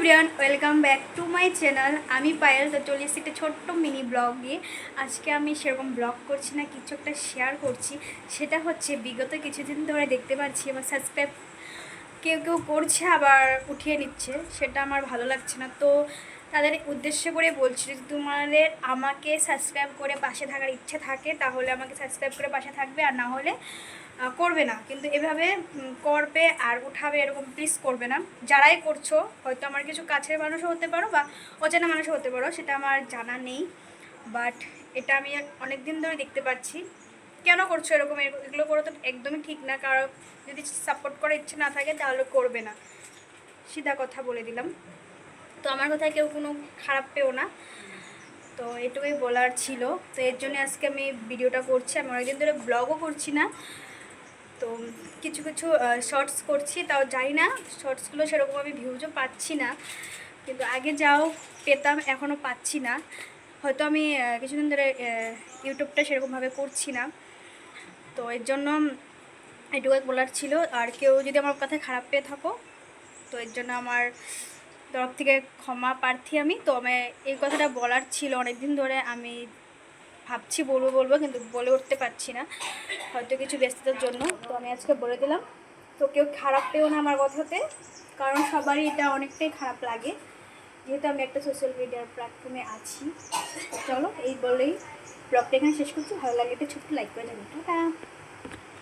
Everyone, welcome back to my channel. আমি পায়েল, তো চলে এসেছি একটা ছোট্ট মিনি ব্লগ আজকে আমি সেরকম ব্লগ করছি না, কিছু একটা শেয়ার করছি। সেটা হচ্ছে, বিগত কিছুদিন ধরে দেখতে পাচ্ছি, আমার সাবস্ক্রাইব কেউ কেউ করছে, আবার উঠিয়ে নিচ্ছে। সেটা আমার ভালো লাগছে না। তো তাদের উদ্দেশ্য করে বলছি, যদি তোমাদের আমাকে সাবস্ক্রাইব করে পাশে থাকার ইচ্ছে থাকে, তাহলে আমাকে সাবস্ক্রাইব করে পাশে থাকবে, আর না হলে করবে না। কিন্তু এভাবে করবে আর উঠাবে এরকম প্লিজ করবে না। যারাই করছ, হয়তো আমার কিছু কাছের মানুষও হতে পারো বা অচেনা মানুষও হতে পারো, সেটা আমার জানা নেই। বাট এটা আমি অনেক দিন ধরে দেখতে পাচ্ছি। কেন করছ এরকম? এগুলো করে তো একদমই ঠিক না। কারণ যদি সাপোর্ট করার ইচ্ছে না থাকে, তাহলে করবে না। সিধা কথা বলে দিলাম। তো আমার কথায় কেউ কোনো খারাপ পেও না। তো এটুকুই বলার ছিল। তো এর জন্য আজকে আমি ভিডিওটা করছি। আমি অনেকদিন ধরে ব্লগও করছি না। তো কিছু কিছু শর্টস করছি। তাও যাই না শর্টসগুলো সেরকম আমি ভিউজও পাচ্ছি না। কিন্তু আগে যাও, পেতাম এখনও পাচ্ছি না। হয়তো আমি কিছুদিন ধরে ইউটিউবটা সেরকমভাবে করছি না। তো এর জন্য এটুকুই বলার ছিল। আর কেউ যদি আমার কথায় খারাপ পেয়ে থাকো, তো এর জন্য আমার তরফ থেকে ক্ষমা প্রার্থী আমি। তো আমি এই কথাটা বলার ছিল অনেক দিন ধরে। আমি ভাবছি, বলব বলব, কিন্তু বলে উঠতে পারছি না। হয়তো কিছু ব্যস্ততার জন্য। তো আমি আজকে বলে দিলাম, তো কেউ খারাপ পেও না আমার কথাতে। কারণ সবারই এটা অনেকটাই খারাপ লাগে। যেহেতু আমি একটা সোশ্যাল মিডিয়ার প্ল্যাটফর্মে আছি। চলো, এই বলেই ব্লগটা এখানে শেষ করছি। ভালো লাগে একটা ছোট্ট লাইক করে দেবেন টাটা!